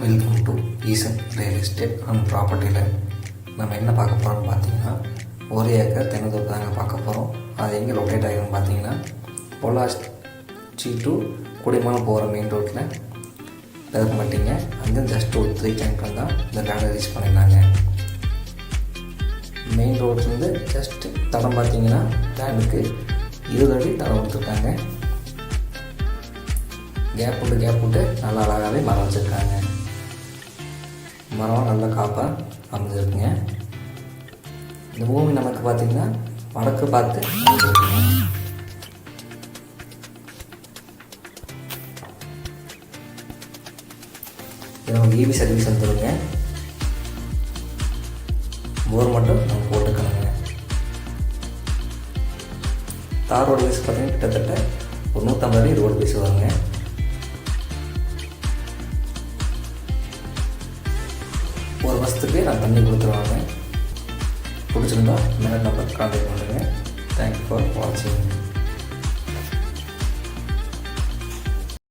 Welcome to Eesan real estate and ப்ராப்பர்ட்டியில் நம்ம என்ன பார்க்க போகிறோம்னு பார்த்தீங்கன்னா ஒரு ஏக்கர் தென்னந்தோப்பு தாங்க பார்க்க போகிறோம் அது எங்கே லொக்கேட் ஆகிருக்குன்னு பார்த்தீங்கன்னா பொள்ளாச்சி டு குடிமலம் போகிற மெயின் ரோட்டில் பிறக்க மாட்டீங்க. அங்கே ஜஸ்ட் ஒரு த்ரீ கிலோமீட்டர் தான் இந்த லேண்டை ரீச் பண்ணியிருந்தாங்க. மெயின் ரோட்லேருந்து ஜஸ்ட் தடம் பார்த்தீங்கன்னா லேண்டுக்கு இருபது அடி தடம் கொடுத்துருக்காங்க. கேப் விட்டு கேப் விட்டு நல்லா அழகாகவே மரம் வச்சுருக்காங்க. மரம் நல்ல காப்பாக அமைஞ்சிருக்குங்க. இந்த பூமி நமக்கு பார்த்திங்கன்னா வடக்கு பார்த்து நமக்கு இபி சர்வீஸ் வந்துருங்க போர் மட்டும் நம்ம போட்டுக்கணுங்க. தார் ரோடு பீஸ் பார்த்தீங்கன்னா கிட்டத்தட்ட ஒரு நூற்றம்பது அடி ரோடு பீஸ் வருங்க ஒரு வருஷத்துக்கு நான் தண்ணி கொடுத்துருவாங்க பிடிச்சிருந்தா மேலே நம்பர் கான்டாக்ட் பண்ணுங்கள் தேங்க்யூ ஃபார் வாட்சிங்